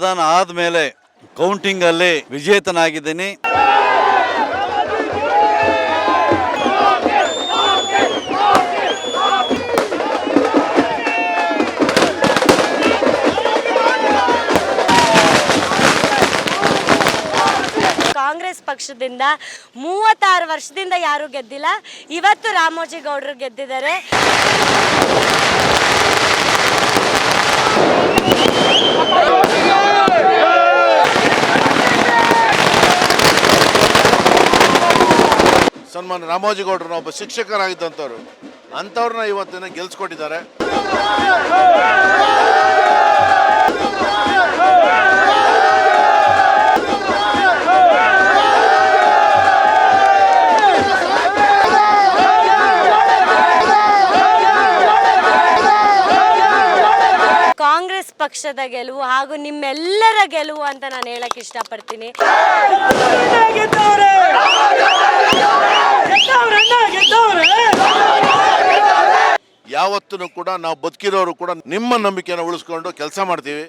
ಮತದಾನ ಆದಮೇಲೆ ಕೌಂಟಿಂಗಲ್ಲಿ ವಿಜೇತನಾಗಿದ್ದೀನಿ. ಕಾಂಗ್ರೆಸ್ ಪಕ್ಷದಿಂದ ಮೂವತ್ತಾರು ವರ್ಷದಿಂದ ಯಾರು ಗೆದ್ದಿಲ್ಲ ಇವತ್ತು ರಾಮೋಜಿ ಗೌಡರು ಗೆದ್ದಿದ್ದಾರೆ. ಸನ್ಮಾನ ರಾಮೋಜಿಗೌಡರು ಒಬ್ಬ ಶಿಕ್ಷಕರಾಗಿದ್ದಂಥವ್ರು ಅಂಥವ್ರನ್ನ ಇವತ್ತಿನ ಗೆಲ್ಸ್ಕೊಟ್ಟಿದ್ದಾರೆ ಪಕ್ಷದ ಗೆಲುವು ಹಾಗೂ ನಿಮ್ಮೆಲ್ಲರ ಗೆಲುವು ಅಂತ ನಾನು ಹೇಳಕ್ ಇಷ್ಟಪಡ್ತೀನಿ. ಯಾವತ್ತೂ ಕೂಡ ನಾವು ಬದುಕಿರೋರು ಕೂಡ ನಿಮ್ಮ ನಂಬಿಕೆಯನ್ನು ಉಳಿಸ್ಕೊಂಡು ಕೆಲಸ ಮಾಡ್ತೀವಿ.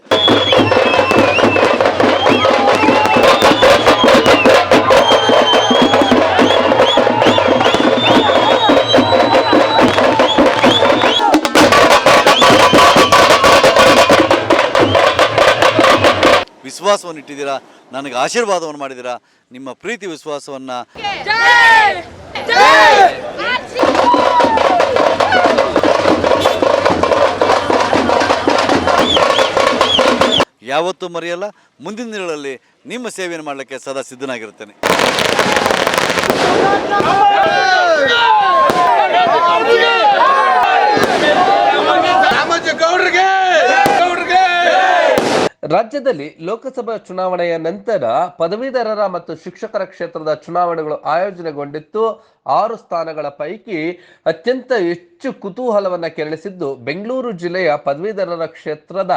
ವಿಶ್ವಾಸವನ್ನು ಇಟ್ಟಿದ್ದೀರಾ? ನನಗೆ ಆಶೀರ್ವಾದವನ್ನು ಮಾಡಿದ್ದೀರಾ? ನಿಮ್ಮ ಪ್ರೀತಿ ವಿಶ್ವಾಸವನ್ನು ಯಾವತ್ತೂ ಮರೆಯಲ್ಲ, ಮುಂದಿನ ದಿನಗಳಲ್ಲಿ ನಿಮ್ಮ ಸೇವೆಯನ್ನು ಮಾಡಲಿಕ್ಕೆ ಸದಾ ಸಿದ್ಧನಾಗಿರುತ್ತೇನೆ. ರಾಜ್ಯದಲ್ಲಿ ಲೋಕಸಭಾ ಚುನಾವಣೆಯ ನಂತರ ಪದವೀಧರರ ಮತ್ತು ಶಿಕ್ಷಕರ ಕ್ಷೇತ್ರದ ಚುನಾವಣೆಗಳು ಆಯೋಜನೆಗೊಂಡಿತ್ತು. ಆರು ಸ್ಥಾನಗಳ ಪೈಕಿ ಅತ್ಯಂತ ಹೆಚ್ಚು ಕುತೂಹಲವನ್ನು ಕೆರಳಿಸಿದ್ದು ಬೆಂಗಳೂರು ಜಿಲ್ಲೆಯ ಪದವೀಧರರ ಕ್ಷೇತ್ರದ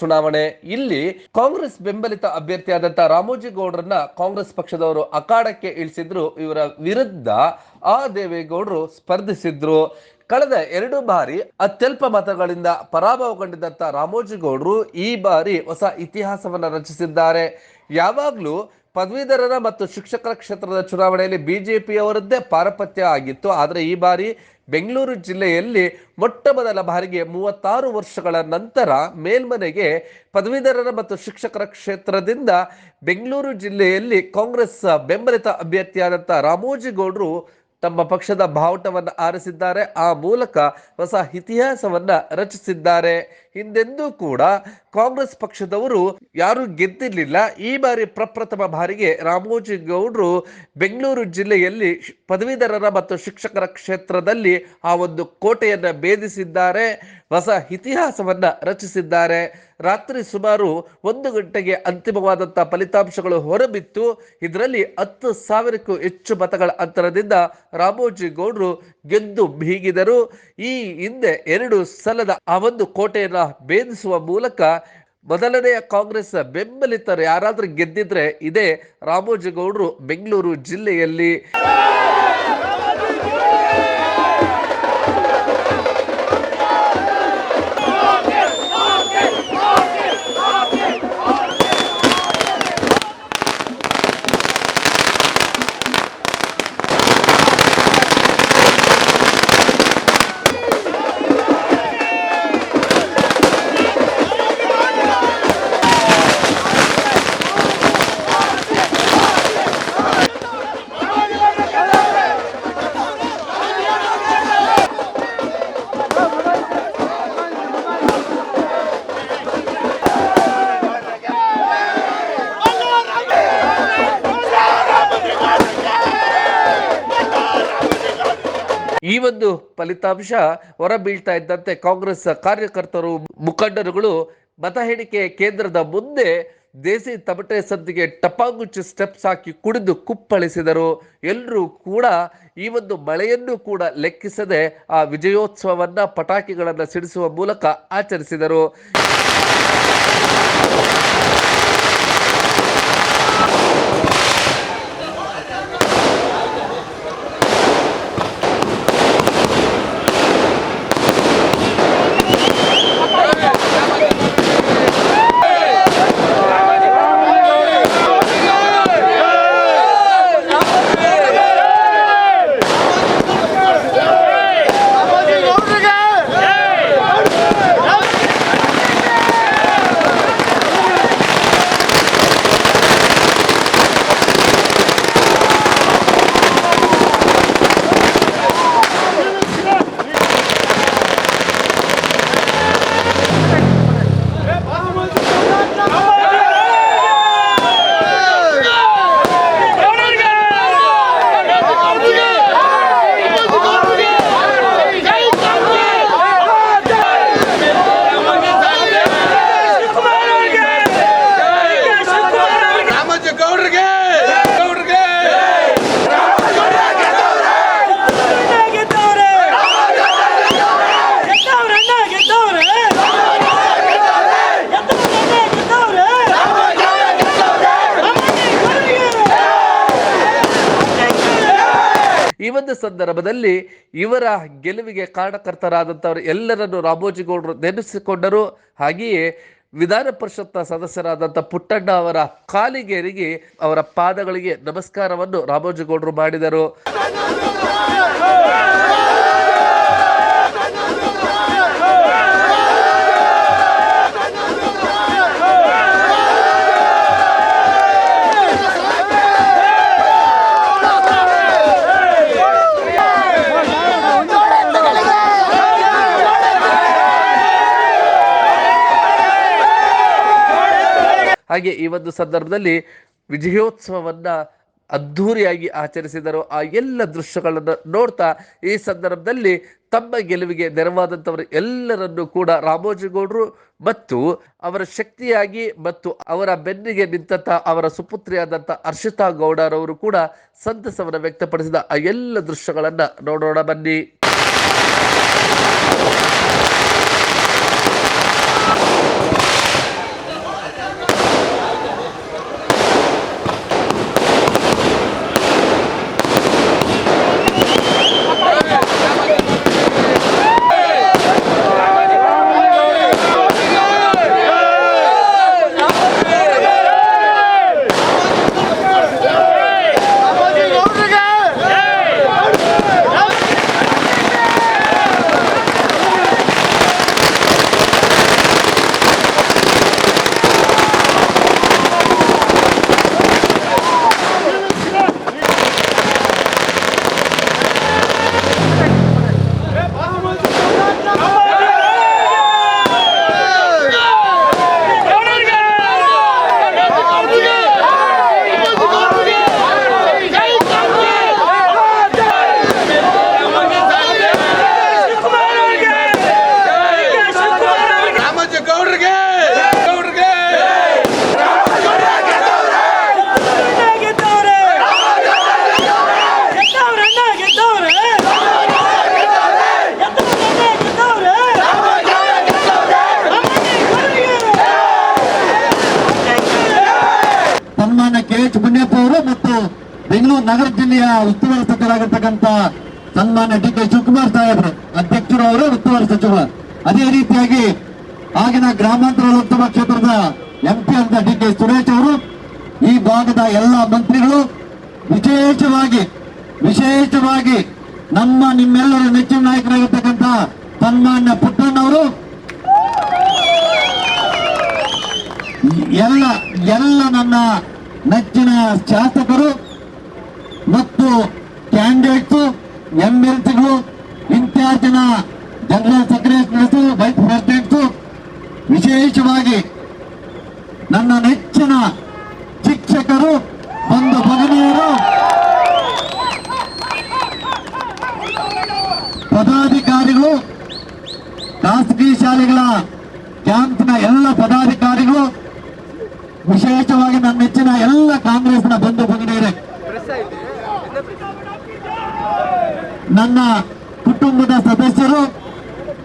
ಚುನಾವಣೆ. ಇಲ್ಲಿ ಕಾಂಗ್ರೆಸ್ ಬೆಂಬಲಿತ ಅಭ್ಯರ್ಥಿಯಾದಂತ ರಾಮೋಜಿ ಗೌಡರನ್ನ ಕಾಂಗ್ರೆಸ್ ಪಕ್ಷದವರು ಅಖಾಡಕ್ಕೆ ಇಳಿಸಿದ್ರು. ಇವರ ವಿರುದ್ಧ ಆ ದೇವೇಗೌಡರು ಸ್ಪರ್ಧಿಸಿದ್ರು. ಕಳೆದ ಎರಡು ಬಾರಿ ಅತ್ಯಲ್ಪ ಮತಗಳಿಂದ ಪರಾಭವಗೊಂಡಿದ್ದಂತ ರಾಮೋಜಿಗೌಡರು ಈ ಬಾರಿ ಹೊಸ ಇತಿಹಾಸವನ್ನು ರಚಿಸಿದ್ದಾರೆ. ಯಾವಾಗಲೂ ಪದವೀಧರರ ಮತ್ತು ಶಿಕ್ಷಕರ ಕ್ಷೇತ್ರದ ಚುನಾವಣೆಯಲ್ಲಿ ಬಿಜೆಪಿಯವರದ್ದೇ ಪಾರಪತ್ಯ ಆಗಿತ್ತು. ಆದರೆ ಈ ಬಾರಿ ಬೆಂಗಳೂರು ಜಿಲ್ಲೆಯಲ್ಲಿ ಮೊಟ್ಟ ಮೊದಲ ಬಾರಿಗೆ ಮೂವತ್ತಾರು ವರ್ಷಗಳ ನಂತರ ಮೇಲ್ಮನೆಗೆ ಪದವೀಧರರ ಮತ್ತು ಶಿಕ್ಷಕರ ಕ್ಷೇತ್ರದಿಂದ ಬೆಂಗಳೂರು ಜಿಲ್ಲೆಯಲ್ಲಿ ಕಾಂಗ್ರೆಸ್ ಬೆಂಬಲಿತ ಅಭ್ಯರ್ಥಿಯಾದಂಥ ರಾಮೋಜಿಗೌಡರು ತಮ್ಮ ಪಕ್ಷದ ಬಾವುಟವನ್ನು ಆರಿಸಿದ್ದಾರೆ. ಆ ಮೂಲಕ ಹೊಸ ಇತಿಹಾಸವನ್ನ ರಚಿಸಿದ್ದಾರೆ. ಹಿಂದೆಂದೂ ಕೂಡ ಕಾಂಗ್ರೆಸ್ ಪಕ್ಷದವರು ಯಾರು ಗೆದ್ದಿರಲಿಲ್ಲ. ಈ ಬಾರಿ ಪ್ರಪ್ರಥಮ ಬಾರಿಗೆ ರಾಮೋಜಿ ಗೌಡರು ಬೆಂಗಳೂರು ಜಿಲ್ಲೆಯಲ್ಲಿ ಪದವೀಧರರ ಮತ್ತು ಶಿಕ್ಷಕರ ಕ್ಷೇತ್ರದಲ್ಲಿ ಆ ಒಂದು ಕೋಟೆಯನ್ನು ಭೇದಿಸಿದ್ದಾರೆ. ಹೊಸ ಇತಿಹಾಸವನ್ನು ರಚಿಸಿದ್ದಾರೆ. ರಾತ್ರಿ ಸುಮಾರು ಒಂದು ಗಂಟೆಗೆ ಅಂತಿಮವಾದಂಥ ಫಲಿತಾಂಶಗಳು ಹೊರಬಿತ್ತು. ಇದರಲ್ಲಿ ಹತ್ತು ಸಾವಿರಕ್ಕೂ ಹೆಚ್ಚು ಮತಗಳ ಅಂತರದಿಂದ ರಾಮೋಜಿ ಗೌಡ್ರು ಗೆದ್ದು ಬೀಗಿದರು ಈ ಹಿಂದೆ ಎರಡು ಸಲದ ಆ ಒಂದು ಕೋಟೆಯನ್ನ ಭೇದಿಸುವ ಮೂಲಕ ಮೊದಲನೆಯ ಕಾಂಗ್ರೆಸ್ ಬೆಂಬಲಿತರು ಯಾರಾದರೂ ಗೆದ್ದಿದ್ರೆ ಇದೇ ರಾಮೋಜಿ ಗೌಡ್ರು ಬೆಂಗಳೂರು ಜಿಲ್ಲೆಯಲ್ಲಿ. ಫಲಿತಾಂಶ ಹೊರಬೀಳ್ತಾ ಇದ್ದಂತೆ ಕಾಂಗ್ರೆಸ್ ಕಾರ್ಯಕರ್ತರು, ಮುಖಂಡರುಗಳು ಮತ ಎಣಿಕೆ ಕೇಂದ್ರದ ಮುಂದೆ ದೇಸಿ ತಮಟೆ ಸಂದಿಗೆ ಟಪಾಂಗುಚ್ಚಿ ಸ್ಟೆಪ್ಸ್ ಹಾಕಿ ಕುಡಿದು ಕುಪ್ಪಳಿಸಿದರು. ಎಲ್ಲರೂ ಕೂಡ ಈ ಒಂದು ಮಳೆಯನ್ನು ಕೂಡ ಲೆಕ್ಕಿಸದೆ ಆ ವಿಜಯೋತ್ಸವವನ್ನ ಪಟಾಕಿಗಳನ್ನು ಸಿಡಿಸುವ ಮೂಲಕ ಆಚರಿಸಿದರು. ಸಂದರ್ಭದಲ್ಲಿ ಇವರ ಗೆಲುವಿಗೆ ಕಾರಣಕರ್ತರಾದಂಥವರು ಎಲ್ಲರನ್ನು ರಾಮೋಜಿಗೌಡರು ನೆನೆಸಿಕೊಂಡರು. ಹಾಗೆಯೇ ವಿಧಾನ ಪರಿಷತ್ನ ಸದಸ್ಯರಾದಂಥ ಪುಟ್ಟಣ್ಣ ಅವರ ಕಾಲಿಗೆರಿಗೆ ಅವರ ಪಾದಗಳಿಗೆ ನಮಸ್ಕಾರವನ್ನು ರಾಮೋಜಿಗೌಡರು ಮಾಡಿದರು. ಹಾಗೆ ಈ ಒಂದು ಸಂದರ್ಭದಲ್ಲಿ ವಿಜಯೋತ್ಸವವನ್ನ ಅದ್ಧೂರಿಯಾಗಿ ಆಚರಿಸಿದರು. ಆ ಎಲ್ಲ ದೃಶ್ಯಗಳನ್ನು ನೋಡ್ತಾ ಈ ಸಂದರ್ಭದಲ್ಲಿ ತಮ್ಮ ಗೆಲುವಿಗೆ ನೆರವಾದಂಥವರು ಎಲ್ಲರನ್ನು ಕೂಡ ರಾಮೋಜಿಗೌಡರು ಮತ್ತು ಅವರ ಶಕ್ತಿಯಾಗಿ ಮತ್ತು ಅವರ ಬೆನ್ನಿಗೆ ನಿಂತಂತ ಅವರ ಸುಪುತ್ರಿಯಾದಂಥ ಹರ್ಷಿತಾ ಗೌಡರವರು ಕೂಡ ಸಂತಸವನ್ನು ವ್ಯಕ್ತಪಡಿಸಿದ ಆ ಎಲ್ಲ ದೃಶ್ಯಗಳನ್ನು ನೋಡೋಣ ಬನ್ನಿ. ಬೆಂಗಳೂರು ನಗರ ಜಿಲ್ಲೆಯ ಉಸ್ತುವಾರಿ ಸಚಿವರಾಗಿರ್ತಕ್ಕಂಥ ಸನ್ಮಾನ್ಯ ಡಿ ಕೆ ಶಿವಕುಮಾರ್ ಸಾಹೇಬರು, ಅಧ್ಯಕ್ಷರು ಅವರು ಉಸ್ತುವಾರಿ ಸಚಿವರು ಅದೇ ರೀತಿಯಾಗಿ ಆಗಿನ ಗ್ರಾಮಾಂತರ ಲೋಕಸಭಾ ಕ್ಷೇತ್ರದ ಎಂಪಿ ಅಂತ ಡಿ ಕೆ ಸುರೇಶ್ ಅವರು, ಈ ಭಾಗದ ಎಲ್ಲ ಮಂತ್ರಿಗಳು ವಿಶೇಷವಾಗಿ ವಿಶೇಷವಾಗಿ ನಮ್ಮ ನಿಮ್ಮೆಲ್ಲರ ನೆಚ್ಚಿನ ನಾಯಕರಾಗಿರ್ತಕ್ಕಂಥ ಸನ್ಮಾನ್ಯ ಪುಟ್ಟಣ್ಣವರು ಎಲ್ಲ ಎಲ್ಲ ನನ್ನ ನೆಚ್ಚಿನ ಶಾಸಕರು ಮತ್ತು ಕ್ಯಾಂಡಿಡೇಟ್ಸು ಎಂ ಎಲ್ ಸಿಗಳು ಜನ ಜನರಲ್ ಸೆಕ್ರೆಟರೀಸು ವೈಸ್ ಪ್ರೆಸಿಡೆಂಟ್ಸು, ವಿಶೇಷವಾಗಿ ನನ್ನ ನೆಚ್ಚಿನ ಶಿಕ್ಷಕರು ಬಂಧು ಭಗಿನಿಯರು ಪದಾಧಿಕಾರಿಗಳು, ಖಾಸಗಿ ಶಾಲೆಗಳ ಕ್ಯಾಂಪ್ನ ಎಲ್ಲ ಪದಾಧಿಕಾರಿಗಳು, ವಿಶೇಷವಾಗಿ ನನ್ನ ನೆಚ್ಚಿನ ಎಲ್ಲ ಕಾಂಗ್ರೆಸ್ನ ಬಂಧು ಭಗಿನಿಯರೇ ನನ್ನ ಕುಟುಂಬದ ಸದಸ್ಯರು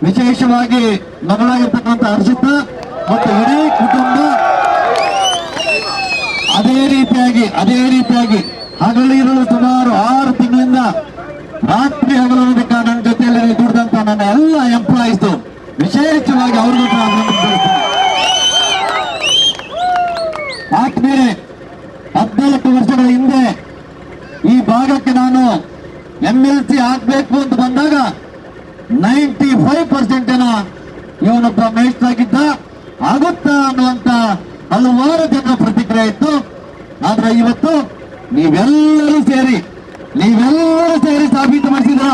ವಿಶೇಷವಾಗಿ ಮಗಳಾಗಿರ್ತಕ್ಕಂಥ ಹರ್ಷಿತ ಮತ್ತು ಇಡೀ ಕುಟುಂಬ ಅದೇ ರೀತಿಯಾಗಿ ಅದೇ ರೀತಿಯಾಗಿ ಹಗಲಿರಲು ಸುಮಾರು ಆರು ತಿಂಗಳಿಂದ ರಾತ್ರಿ ಹಗಲು ನನ್ನ ಜೊತೆಯಲ್ಲಿ ದುಡಿದಂತ ನನ್ನ ಎಲ್ಲ ಎಂಪ್ಲಾಯೀಸ್ ವಿಶೇಷವಾಗಿ ಅವ್ರಿಗೂ ಕೂಡ. ಆತ್ಮೀಯರೇ ಹದಿನಾಲ್ಕು ವರ್ಷಗಳ ಹಿಂದೆ ಎಂ ಎಲ್ ಸಿ ಆಗ್ಬೇಕು ಅಂತ ಬಂದಾಗ ನೈಂಟಿ ಫೈವ್ ಪರ್ಸೆಂಟ್ ಜನ ಇವನೊಬ್ಬ ಮೇಷ್ಟಾಗಿದ್ದ ಆಗುತ್ತಾ ಅನ್ನುವಂತ ಹಲವಾರು ಜನರ ಪ್ರತಿಕ್ರಿಯೆ ಇತ್ತು. ಆದ್ರೆ ಇವತ್ತು ನೀವೆಲ್ಲರೂ ಸೇರಿ ನೀವೆಲ್ಲರೂ ಸೇರಿ ಸಾಬೀತುಪಡಿಸಿದ್ರ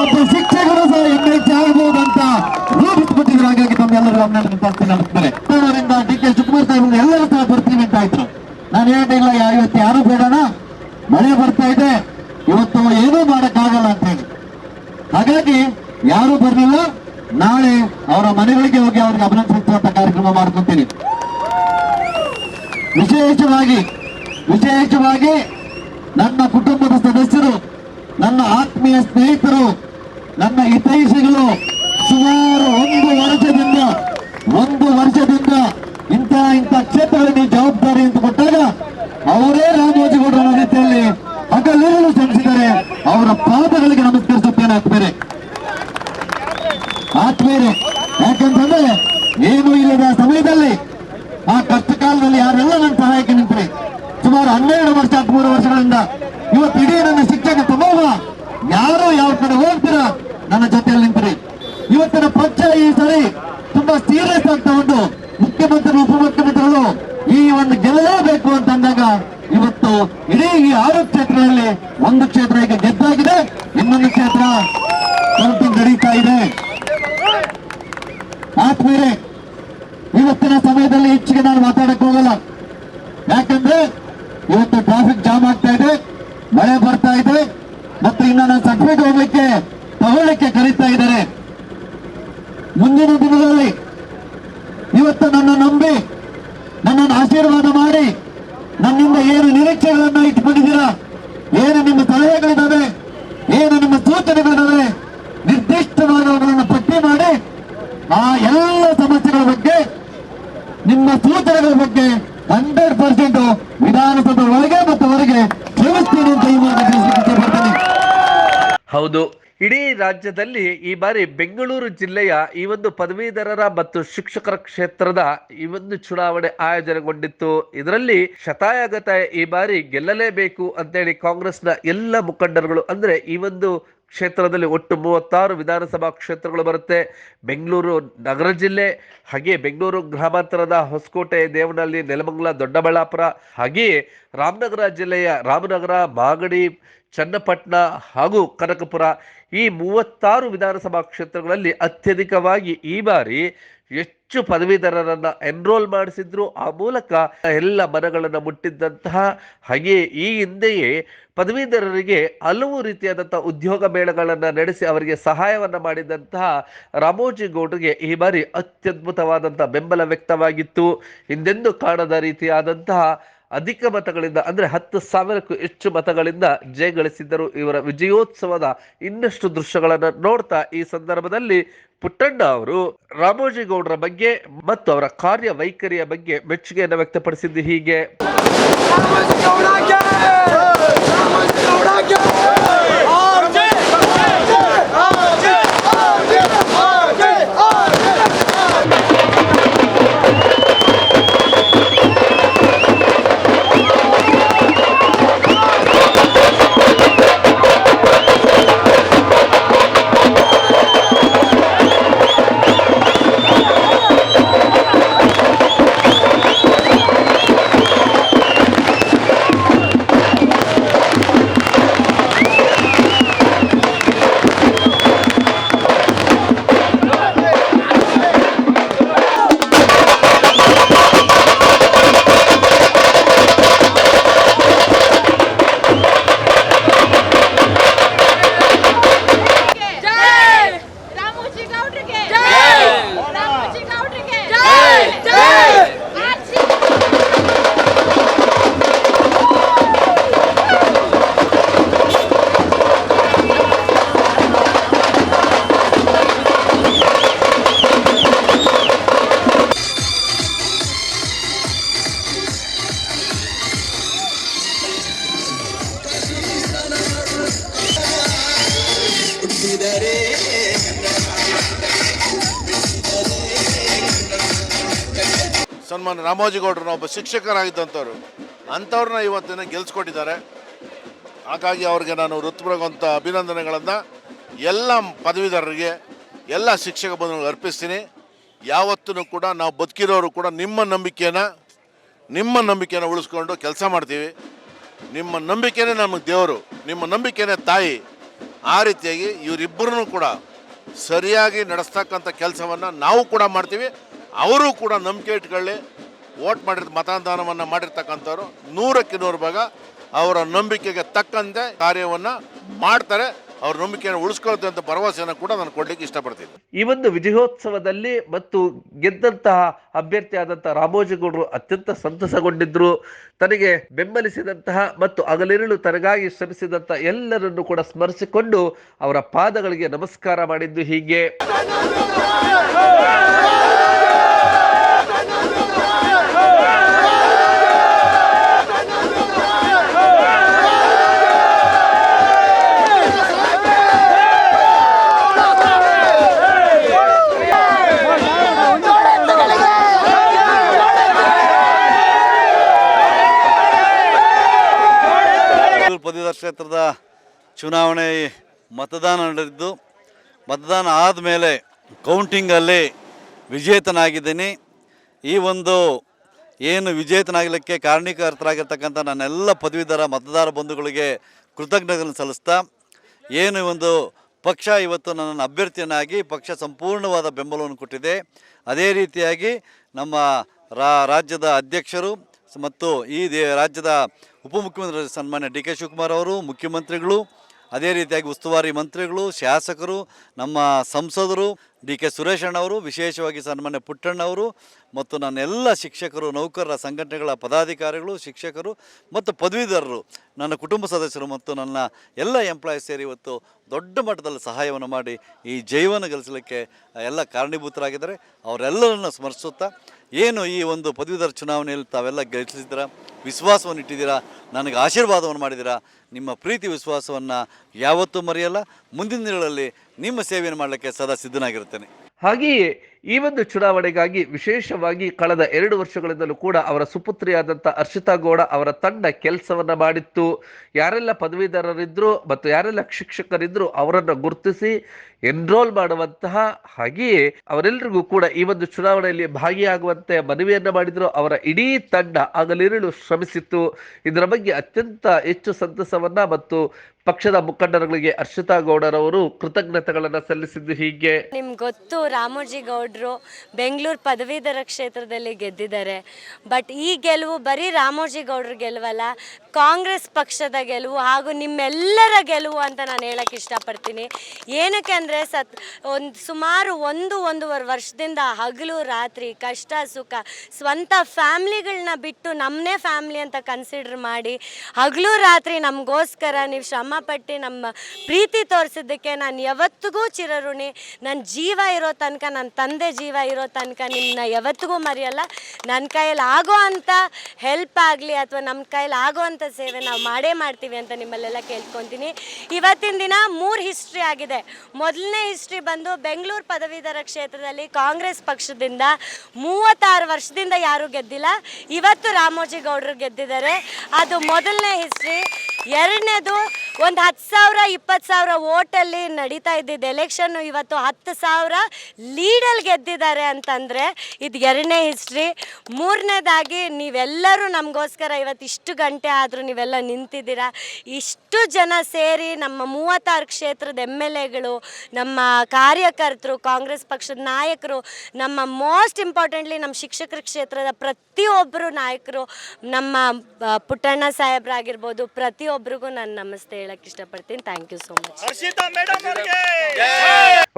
ಒಬ್ಬ ಶಿಕ್ಷಕರು ಸಹ ಎಂ ಎಲ್ ಸಿ ಆಗಬಹುದು ಅಂತ ರೂಪಿಸ್ಬಿಟ್ಟಿದ್ರು ಹಾಗಾಗಿ ತಮ್ಮೆಲ್ಲರೂ ಗಮನ ತರ್ತೀನಿ ಅಂತಾರೆ ಅವರಿಂದ ಡಿ ಕೆ ಶಿವಕುಮಾರ್ ಸಾಹೇಬ್ ಎಲ್ಲರೂ ಸಹ ಬರ್ತೀವಿ ಅಂತ ಆಯ್ತು ನಾನು ಹೇಳಿಲ್ಲ ಯಾ- ಇವತ್ತು ಯಾರು ಬೇಡಣ ಮಳೆ ಬರ್ತಾ ಇದೆ ಇವತ್ತು ಏನೂ ಮಾಡಕ್ಕಾಗಲ್ಲ ಅಂತ ಹೇಳಿ ಹಾಗಾಗಿ ಯಾರು ಬರಲಿಲ್ಲ ನಾಳೆ ಅವರ ಮನೆಗಳಿಗೆ ಹೋಗಿ ಅವ್ರಿಗೆ ಅಭಿನಂದಿಸುವಂತ ಕಾರ್ಯಕ್ರಮ ಮಾಡ್ಕೊಂತೀನಿ ವಿಶೇಷವಾಗಿ ವಿಶೇಷವಾಗಿ ನನ್ನ ಕುಟುಂಬದ ಸದಸ್ಯರು ನನ್ನ ಆತ್ಮೀಯ ಸ್ನೇಹಿತರು ನನ್ನ ಹಿತೈಷಿಗಳು ಸುಮಾರು ಒಂದು ವರ್ಷದಿಂದ ಒಂದು ವರ್ಷದಿಂದ ಇಂಥ ಇಂಥ ಕ್ಷೇತ್ರಗಳಿಗೆ ಜವಾಬ್ದಾರಿ ಅಂತ ಕೊಟ್ಟಾಗ ಅವರೇ ರಾಮೋಜಿಗೌಡರ ರೀತಿಯಲ್ಲಿ ಹಗಲಿರಲು ಶ್ರಮಿಸಿದ್ದಾರೆ ಅವರ ಪಾದಗಳಿಗೆ ನಮಸ್ಕರಿಸುತ್ತೇನೆ ಆತ್ಮೇರೆ ಆತ್ಮೇರೆ ಯಾಕಂತಂದ್ರೆ ಏನು ಇಲ್ಲದ ಸಮಯದಲ್ಲಿ ಆ ಕಷ್ಟ ಕಾಲದಲ್ಲಿ ಯಾರೆಲ್ಲ ನನ್ನ ಸಹಾಯಕ್ಕೆ ನಿಂತರೆ, ಸುಮಾರು ಹನ್ನೆರಡು ವರ್ಷ, ಹದಿಮೂರು ವರ್ಷಗಳಿಂದ ಇವತ್ತು ಇಡೀ ನನ್ನ ಶಿಕ್ಷಕ ಸಮೂಹ ಯಾರು ಯಾವ ಕಡೆ ಹೋಗ್ತೀರಾ, ನನ್ನ ಜೊತೆಯಲ್ಲಿ ನಿಂತಿರಿ. ಇವತ್ತಿನ ಪಕ್ಷ ಈ ಸರಿ ತುಂಬಾ ಸೀರಿಯಸ್ ಆಗ್ತಾ ಒಂದು ಮುಖ್ಯಮಂತ್ರಿ, ಉಪಮುಖ್ಯಮಂತ್ರಿಗಳು ಈ ಒಂದು ಗೆಲ್ಲಲೇಬೇಕು ಅಂತ ಅಂದಾಗ ಇವತ್ತು ಇಡೀ ಈ ಆರು ಕ್ಷೇತ್ರದಲ್ಲಿ ಒಂದು ಕ್ಷೇತ್ರ ಈಗ ಗೆದ್ದಾಗಿದೆ, ಇನ್ನೊಂದು ಕ್ಷೇತ್ರ ಸ್ವಲ್ಪ ನಡೀತಾ ಇದೆ. ಆತ್ಮೀಯರೇ, ಇವತ್ತಿನ ಸಮಯದಲ್ಲಿ ಹೆಚ್ಚಿಗೆ ನಾನು ಮಾತಾಡಕ್ ಹೋಗಲ್ಲ ಯಾಕಂದ್ರೆ ಇವತ್ತು ಟ್ರಾಫಿಕ್ ಜಾಮ್ ಆಗ್ತಾ ಇದೆ ಮಳೆ ಬರ್ತಾ ಇದೆ ಮತ್ತು ಇನ್ನ ನಾನು ಸರ್ಟಿಫಿಕೇಟ್ ಹೋಗ್ಲಿಕ್ಕೆ ತಗೊಳ್ಳಿಕ್ಕೆ ಕರೀತಾ ಇದ್ದಾರೆ ಮುಂದಿನ ದಿನಗಳಲ್ಲಿ ಇವತ್ತು ನನ್ನ ನಂಬಿ ನನ್ನನ್ನು ಆಶೀರ್ವಾದ ಮಾಡಿ ನನ್ನಿಂದ ಏನು ನಿರೀಕ್ಷೆಗಳನ್ನ ಇಟ್ಕೊಂಡಿದ್ದೀರಾ ಏನು ನಿಮ್ಮ ಸಲಹೆಗಳಿದ್ದಾವೆ ಏನು ನಿಮ್ಮ ಸೂಚನೆಗಳಿದ್ದಾವೆ ನಿರ್ದಿಷ್ಟವಾದವುಗಳನ್ನು ಪಟ್ಟಿ ಮಾಡಿ ಆ ಎಲ್ಲ ಸಮಸ್ಯೆಗಳ ಬಗ್ಗೆ ನಿಮ್ಮ ಸೂಚನೆಗಳ ಬಗ್ಗೆ ಹಂಡ್ರೆಡ್ ಪರ್ಸೆಂಟ್ ವಿಧಾನಸಭೆ ಒಳಗೆ ಮತ್ತು ಹೊರಗೆ ಶ್ರಮಿಸ್ತೀನಿ ಅಂತ ಈ ಮೂಲಕ ತಿಳಿಸ್ಲಿಕ್ಕೆ ಇಷ್ಟಪಡ್ತೀನಿ ಹೌದು. ಇಡೀ ರಾಜ್ಯದಲ್ಲಿ ಈ ಬಾರಿ ಬೆಂಗಳೂರು ಜಿಲ್ಲೆಯ ಈ ಒಂದು ಪದವೀಧರರ ಮತ್ತು ಶಿಕ್ಷಕರ ಕ್ಷೇತ್ರದ ಈ ಒಂದು ಚುನಾವಣೆ ಆಯೋಜನೆಗೊಂಡಿತ್ತು. ಇದರಲ್ಲಿ ಶತಾಯಗತ ಈ ಬಾರಿ ಗೆಲ್ಲಲೇಬೇಕು ಅಂತೇಳಿ ಕಾಂಗ್ರೆಸ್ನ ಎಲ್ಲ ಮುಖಂಡರುಗಳು, ಅಂದ್ರೆ ಈ ಒಂದು ಕ್ಷೇತ್ರದಲ್ಲಿ ಒಟ್ಟು ಮೂವತ್ತಾರು ವಿಧಾನಸಭಾ ಕ್ಷೇತ್ರಗಳು ಬರುತ್ತೆ. ಬೆಂಗಳೂರು ನಗರ ಜಿಲ್ಲೆ, ಹಾಗೆ ಬೆಂಗಳೂರು ಗ್ರಾಮಾಂತರದ ಹೊಸಕೋಟೆ, ದೇವನಹಳ್ಳಿ, ನೆಲಮಂಗಲ, ದೊಡ್ಡಬಳ್ಳಾಪುರ, ಹಾಗೆಯೇ ರಾಮನಗರ ಜಿಲ್ಲೆಯ ರಾಮನಗರ, ಮಾಗಡಿ ಚನ್ನಪಟ್ಟಣ ಹಾಗೂ ಕನಕಪುರ ಈ ಮೂವತ್ತಾರು ವಿಧಾನಸಭಾ ಕ್ಷೇತ್ರಗಳಲ್ಲಿ ಅತ್ಯಧಿಕವಾಗಿ ಈ ಬಾರಿ ಹೆಚ್ಚು ಪದವೀಧರರನ್ನ ಎನ್ರೋಲ್ ಮಾಡಿಸಿದ್ರು. ಆ ಮೂಲಕ ಎಲ್ಲ ಮನಗಳನ್ನು ಮುಟ್ಟಿದ್ದಂತಹ ಹಾಗೆ ಈ ಹಿಂದೆಯೇ ಪದವೀಧರರಿಗೆ ಹಲವು ರೀತಿಯಾದಂಥ ಉದ್ಯೋಗ ಮೇಳಗಳನ್ನು ನಡೆಸಿ ಅವರಿಗೆ ಸಹಾಯವನ್ನು ಮಾಡಿದಂತಹ ರಾಮೋಜಿ ಗೌಡ್ರಿಗೆ ಈ ಬಾರಿ ಅತ್ಯದ್ಭುತವಾದಂಥ ಬೆಂಬಲ ವ್ಯಕ್ತವಾಗಿತ್ತು. ಹಿಂದೆಂದು ಕಾಣದ ರೀತಿಯಾದಂತಹ ಅಧಿಕ ಮತಗಳಿಂದ, ಅಂದ್ರೆ ಹತ್ತು ಸಾವಿರಕ್ಕೂ ಹೆಚ್ಚು ಮತಗಳಿಂದ ಜಯಗಳಿಸಿದ್ದರು ಇವರ ವಿಜಯೋತ್ಸವದ ಇನ್ನಷ್ಟು ದೃಶ್ಯಗಳನ್ನು ನೋಡ್ತಾ ಈ ಸಂದರ್ಭದಲ್ಲಿ ಪುಟ್ಟಣ್ಣ ಅವರು, ರಾಮೋಜಿ ಗೌಡರ ಬಗ್ಗೆ ಮತ್ತು ಅವರ ಕಾರ್ಯ ವೈಖರಿಯ ಬಗ್ಗೆ ಮೆಚ್ಚುಗೆಯನ್ನು ವ್ಯಕ್ತಪಡಿಸಿದ್ದು ಹೀಗೆ. ಸನ್ಮಾನ ರಾಮೋಜಿಗೌಡರು ಒಬ್ಬ ಶಿಕ್ಷಕರಾಗಿದ್ದಂಥವ್ರು, ಅಂಥವ್ರನ್ನ ಇವತ್ತಿನ ಗೆಲ್ಸ್ಕೊಟ್ಟಿದ್ದಾರೆ. ಹಾಗಾಗಿ ಅವ್ರಿಗೆ ನಾನು ಹೃತ್ಪೂರ್ವಕವಂತ ಅಭಿನಂದನೆಗಳನ್ನು ಎಲ್ಲ ಪದವೀಧರರಿಗೆ, ಎಲ್ಲ ಶಿಕ್ಷಕ ಬಂಧುಗಳಿಗೆ ಅರ್ಪಿಸ್ತೀನಿ. ಯಾವತ್ತೂ ಕೂಡ ನಾವು ಬದುಕಿರೋರು ಕೂಡ ನಿಮ್ಮ ನಂಬಿಕೆನ ನಿಮ್ಮ ನಂಬಿಕೆಯನ್ನು ಉಳಿಸ್ಕೊಂಡು ಕೆಲಸ ಮಾಡ್ತೀವಿ. ನಿಮ್ಮ ನಂಬಿಕೆನೇ ನಮಗೆ ದೇವರು, ನಿಮ್ಮ ನಂಬಿಕೆನೇ ತಾಯಿ. ಆ ರೀತಿಯಾಗಿ ಇವರಿಬ್ಬರೂ ಕೂಡ ಸರಿಯಾಗಿ ನಡೆಸ್ತಕ್ಕಂಥ ಕೆಲಸವನ್ನು ನಾವು ಕೂಡ ಮಾಡ್ತೀವಿ. ಅವರು ಕೂಡ ನಂಬಿಕೆ ಇಟ್ಕೊಳ್ಳಿ. ವೋಟ್ ಮಾಡಿದ ಮತದಾನವನ್ನು ಮಾಡಿರ್ತಕ್ಕಂಥವ್ರು ನೂರಕ್ಕೆ ನೂರು ಭಾಗ ಅವರ ನಂಬಿಕೆಗೆ ತಕ್ಕಂತೆ ಕಾರ್ಯವನ್ನು ಮಾಡ್ತಾರೆ. ಅವ್ರ ನಂಬಿಕೆಯನ್ನು ಉಳಿಸ್ಕೊಳ್ತೇವೆ ಅಂತ ಭರವಸೆಯನ್ನು ಕೂಡ ನಾನು ಕೊಡ್ಲಿಕ್ಕೆ ಇಷ್ಟಪಡ್ತೀನಿ. ಈ ಒಂದು ವಿಜಯೋತ್ಸವದಲ್ಲಿ ಮತ್ತು ಗೆದ್ದಂತಹ ಅಭ್ಯರ್ಥಿಯಾದಂತಹ ರಾಮೋಜಿಗೌಡರು ಅತ್ಯಂತ ಸಂತಸಗೊಂಡಿದ್ರು. ತನಗೆ ಬೆಂಬಲಿಸಿದಂತಹ ಮತ್ತು ಅಗಲಿರುಳು ತನಗಾಗಿ ಶ್ರಮಿಸಿದಂತಹ ಎಲ್ಲರನ್ನು ಕೂಡ ಸ್ಮರಿಸಿಕೊಂಡು ಅವರ ಪಾದಗಳಿಗೆ ನಮಸ್ಕಾರ ಮಾಡಿದ್ದು ಹೀಗೆ. ಪದವೀಧರ ಕ್ಷೇತ್ರದ ಚುನಾವಣೆ ಮತದಾನ ನಡೆದಿದ್ದು, ಮತದಾನ ಆದಮೇಲೆ ಕೌಂಟಿಂಗಲ್ಲಿ ವಿಜೇತನಾಗಿದ್ದೀನಿ. ಈ ಒಂದು ಏನು ವಿಜೇತನಾಗಲಿಕ್ಕೆ ಕಾರಣೀಕರ್ತರಾಗಿರ್ತಕ್ಕಂಥ ನನ್ನೆಲ್ಲ ಪದವೀಧರ ಮತದಾರ ಬಂಧುಗಳಿಗೆ ಕೃತಜ್ಞತೆಗಳನ್ನು ಸಲ್ಲಿಸ್ತಾ, ಏನು ಒಂದು ಪಕ್ಷ ಇವತ್ತು ನನ್ನನ್ನು ಅಭ್ಯರ್ಥಿಯನ್ನಾಗಿ, ಪಕ್ಷ ಸಂಪೂರ್ಣವಾದ ಬೆಂಬಲವನ್ನು ಕೊಟ್ಟಿದೆ. ಅದೇ ರೀತಿಯಾಗಿ ನಮ್ಮ ರಾಜ್ಯದ ಅಧ್ಯಕ್ಷರು ಮತ್ತು ಈ ದೇ ರಾಜ್ಯದ ಉಪಮುಖ್ಯಮಂತ್ರಿ ಸನ್ಮಾನ್ಯ ಡಿ ಕೆ ಶಿವಕುಮಾರ್ ಅವರು, ಮುಖ್ಯಮಂತ್ರಿಗಳು, ಅದೇ ರೀತಿಯಾಗಿ ಉಸ್ತುವಾರಿ ಮಂತ್ರಿಗಳು, ಶಾಸಕರು, ನಮ್ಮ ಸಂಸದರು ಡಿ ಕೆ ಸುರೇಶಣ್ಣವರು ವಿಶೇಷವಾಗಿ ಸನ್ಮಾನ್ಯ ಪುಟ್ಟಣ್ಣವರು ಮತ್ತು ನನ್ನ ಎಲ್ಲ ಶಿಕ್ಷಕರು, ನೌಕರರ ಸಂಘಟನೆಗಳ ಪದಾಧಿಕಾರಿಗಳು, ಶಿಕ್ಷಕರು ಮತ್ತು ಪದವೀಧರರು, ನನ್ನ ಕುಟುಂಬ ಸದಸ್ಯರು ಮತ್ತು ನನ್ನ ಎಲ್ಲ ಎಂಪ್ಲಾಯೀಸ್ ಸೇರಿ ಇವತ್ತು ದೊಡ್ಡ ಮಟ್ಟದಲ್ಲಿ ಸಹಾಯವನ್ನು ಮಾಡಿ ಈ ಜೈವನ ಗಳಿಸಲಿಕ್ಕೆ ಎಲ್ಲ ಕಾರಣೀಭೂತರಾಗಿದ್ದಾರೆ. ಅವರೆಲ್ಲರನ್ನು ಸ್ಮರಿಸುತ್ತಾ ಏನು ಈ ಒಂದು ಪದವೀಧರ ಚುನಾವಣೆಯಲ್ಲಿ ತಾವೆಲ್ಲ ಗೆಲ್ಲಿಸಿದ್ದೀರಾ, ವಿಶ್ವಾಸವನ್ನು ಇಟ್ಟಿದ್ದೀರಾ, ನನಗೆ ಆಶೀರ್ವಾದವನ್ನು ಮಾಡಿದ್ದೀರಾ, ನಿಮ್ಮ ಪ್ರೀತಿ ವಿಶ್ವಾಸವನ್ನು ಯಾವತ್ತೂ ಮರೆಯಲ್ಲ. ಮುಂದಿನ ದಿನಗಳಲ್ಲಿ ನಿಮ್ಮ ಸೇವೆಯನ್ನು ಮಾಡಲಿಕ್ಕೆ ಸದಾ ಸಿದ್ಧನಾಗಿರುತ್ತೇನೆ. ಹಾಗೆಯೇ ಈ ಒಂದು ಚುನಾವಣೆಗಾಗಿ ವಿಶೇಷವಾಗಿ ಕಳೆದ ಎರಡು ವರ್ಷಗಳಿಂದಲೂ ಕೂಡ ಅವರ ಸುಪುತ್ರಿಯಾದಂಥ ಹರ್ಷಿತಾ ಗೌಡ ಅವರ ತಂಡ ಕೆಲಸವನ್ನ ಮಾಡಿತ್ತು. ಯಾರೆಲ್ಲ ಪದವೀಧರರಿದ್ರು ಮತ್ತು ಯಾರೆಲ್ಲ ಶಿಕ್ಷಕರಿದ್ರು ಅವರನ್ನು ಗುರುತಿಸಿ ಎನ್ರೋಲ್ ಮಾಡುವಂತಹ ಹಾಗೆಯೇ ಅವರೆಲ್ಲರಿಗೂ ಕೂಡ ಈ ಒಂದು ಚುನಾವಣೆಯಲ್ಲಿ ಭಾಗಿಯಾಗುವಂತೆ ಮನವಿಯನ್ನ ಮಾಡಿದ್ರು. ಅವರ ಇಡೀ ತಂಡ ಆಗಲಿರಲು ಶ್ರಮಿಸಿತ್ತು. ಇದರ ಬಗ್ಗೆ ಅತ್ಯಂತ ಹೆಚ್ಚು ಸಂತಸವನ್ನ ಮತ್ತು ಪಕ್ಷದ ಮುಖಂಡರುಗಳಿಗೆ ಹರ್ಷಿತಾ ಗೌಡರವರು ಕೃತಜ್ಞತೆಗಳನ್ನ ಸಲ್ಲಿಸಿದ್ದು ಹೀಗೆ. ನಿಮ್ಗೆ ಗೊತ್ತು ರಾಮೋಜಿ ಗೌಡ್ರು ಬೆಂಗಳೂರು ಪದವೀಧರ ಕ್ಷೇತ್ರದಲ್ಲಿ ಗೆದ್ದಿದ್ದಾರೆ. ಬಟ್ ಈ ಗೆಲುವು ಬರೀ ರಾಮೋಜಿ ಗೌಡ್ರ ಗೆಲುವಲ್ಲ, ಕಾಂಗ್ರೆಸ್ ಪಕ್ಷದ ಗೆಲುವು ಹಾಗೂ ನಿಮ್ಮೆಲ್ಲರ ಗೆಲುವು ಅಂತ ನಾನು ಹೇಳಕ್ಕೆ ಇಷ್ಟಪಡ್ತೀನಿ. ಏನಕ್ಕೆ ಅಂದರೆ ಸತ್, ಒಂದು ಸುಮಾರು ಒಂದು, ಒಂದೂವರೆ ವರ್ಷದಿಂದ ಹಗಲು ರಾತ್ರಿ ಕಷ್ಟ ಸುಖ, ಸ್ವಂತ ಫ್ಯಾಮ್ಲಿಗಳನ್ನ ಬಿಟ್ಟು ನಮ್ಮನೇ ಫ್ಯಾಮ್ಲಿ ಅಂತ ಕನ್ಸಿಡರ್ ಮಾಡಿ ಹಗಲು ರಾತ್ರಿ ನಮಗೋಸ್ಕರ ನೀವು ಶ್ರಮಪಟ್ಟು ನಮ್ಮ ಪ್ರೀತಿ ತೋರಿಸಿದ್ದಕ್ಕೆ ನಾನು ಯಾವತ್ತಿಗೂ ಚಿರಋಣಿ. ನನ್ನ ಜೀವ ಇರೋ ತನಕ ನನ್ನ ತಂದೆ ಜೀವ ಇರೋ ತನಕ ನಿಮ್ಮನ್ನ ಯಾವತ್ತಿಗೂ ಮರೆಯಲ್ಲ. ನನ್ನ ಕೈಯಲ್ಲಿ ಆಗೋ ಅಂಥ ಹೆಲ್ಪ್ ಆಗಲಿ ಅಥವಾ ನಮ್ಮ ಕೈಯಲ್ಲಿ ಆಗೋ ಅಂಥ ಸೇವೆ ನಾವು ಮಾಡೇ ಮಾಡ್ತೀವಿ ಅಂತ ನಿಮ್ಮಲ್ಲೆಲ್ಲ ಕೇಳ್ಕೊತೀನಿ. ಇವತ್ತಿನ ದಿನ ಮೂರು ಹಿಸ್ಟ್ರಿ ಆಗಿದೆ. ಮೊದಲನೇ ಹಿಸ್ಟ್ರಿ ಬಂದು ಬೆಂಗಳೂರು ಪದವೀಧರ ಕ್ಷೇತ್ರದಲ್ಲಿ ಕಾಂಗ್ರೆಸ್ ಪಕ್ಷದಿಂದ ಮೂವತ್ತಾರು ವರ್ಷದಿಂದ ಯಾರೂ ಗೆದ್ದಿಲ್ಲ. ಇವತ್ತು ರಾಮೋಜಿ ಗೌಡರು ಗೆದ್ದಿದ್ದಾರೆ. ಅದು ಮೊದಲನೇ ಹಿಸ್ಟ್ರಿ ಎರಡನೇದು ಒಂದು ಹತ್ತು ಸಾವಿರ, ಇಪ್ಪತ್ತು ಸಾವಿರ ಓಟಲ್ಲಿ ನಡೀತಾ ಇದ್ದಿದ್ದು ಎಲೆಕ್ಷನ್ನು ಇವತ್ತು ಹತ್ತು ಸಾವಿರ ಲೀಡಲ್ಲಿ ಗೆದ್ದಿದ್ದಾರೆ ಅಂತಂದರೆ ಇದು ಎರಡನೇ ಹಿಸ್ಟ್ರಿ ಮೂರನೇದಾಗಿ ನೀವೆಲ್ಲರೂ ನಮಗೋಸ್ಕರ ಇವತ್ತು ಇಷ್ಟು ಗಂಟೆ ಆದರೂ ನೀವೆಲ್ಲ ನಿಂತಿದ್ದೀರಾ? ಇಷ್ಟು ಜನ ಸೇರಿ ನಮ್ಮ ಮೂವತ್ತಾರು ಕ್ಷೇತ್ರದ ಎಂ ಎಲ್ ಎಗಳು ನಮ್ಮ ಕಾರ್ಯಕರ್ತರು ಕಾಂಗ್ರೆಸ್ ಪಕ್ಷದ ನಾಯಕರು ನಮ್ಮ ಮೋಸ್ಟ್ ಇಂಪಾರ್ಟೆಂಟ್ಲಿ ನಮ್ಮ ಶಿಕ್ಷಕರ ಕ್ಷೇತ್ರದ ಪ್ರತಿಯೊಬ್ಬರು ನಾಯಕರು ನಮ್ಮ ಪುಟ್ಟಣ್ಣ ಸಾಹೇಬ್ರಾಗಿರ್ಬೋದು ಪ್ರತಿಯೊಬ್ಬರಿಗೂ ನಾನು ನಮಸ್ತೆ ಹೇಳಕ್ಕೆ ಇಷ್ಟಪಡ್ತೀನಿ. ಥ್ಯಾಂಕ್ ಯು ಸೋ ಮಚ್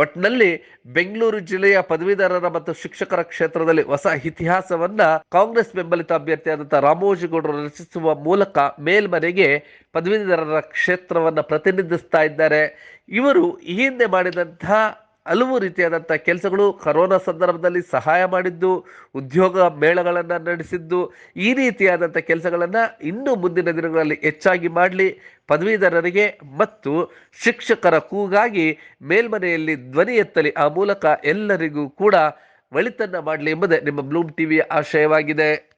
ಒಟ್ಟಿನಲ್ಲಿ ಬೆಂಗಳೂರು ಜಿಲ್ಲೆಯ ಪದವೀಧರರ ಮತ್ತು ಶಿಕ್ಷಕರ ಕ್ಷೇತ್ರದಲ್ಲಿ ಹೊಸ ಇತಿಹಾಸವನ್ನ ಕಾಂಗ್ರೆಸ್ ಬೆಂಬಲಿತ ಅಭ್ಯರ್ಥಿಯಾದಂತಹ ರಾಮೋಜಿಗೌಡರು ರಚಿಸುವ ಮೂಲಕ ಮೇಲ್ಮನೆಗೆ ಪದವೀಧರರ ಕ್ಷೇತ್ರವನ್ನ ಪ್ರತಿನಿಧಿಸ್ತಾ ಇದ್ದಾರೆ. ಇವರು ಈ ಹಿಂದೆ ಮಾಡಿದಂತಹ ಹಲವು ರೀತಿಯಾದಂಥ ಕೆಲಸಗಳು ಕರೋನಾ ಸಂದರ್ಭದಲ್ಲಿ ಸಹಾಯ ಮಾಡಿದ್ದು, ಉದ್ಯೋಗ ಮೇಳಗಳನ್ನು ನಡೆಸಿದ್ದು, ಈ ರೀತಿಯಾದಂಥ ಕೆಲಸಗಳನ್ನು ಇನ್ನೂ ಮುಂದಿನ ದಿನಗಳಲ್ಲಿ ಹೆಚ್ಚಾಗಿ ಮಾಡಲಿ. ಪದವೀಧರರಿಗೆ ಮತ್ತು ಶಿಕ್ಷಕರ ಕೂಗಾಗಿ ಮೇಲ್ಮನೆಯಲ್ಲಿ ಧ್ವನಿ ಎತ್ತಲಿ. ಆ ಮೂಲಕ ಎಲ್ಲರಿಗೂ ಕೂಡ, ಒಳಿತನ್ನು ಮಾಡಲಿ ಎಂಬುದೇ ನಿಮ್ಮ ಬ್ಲೂಮ್ ಟಿವಿಯ ಆಶಯವಾಗಿದೆ.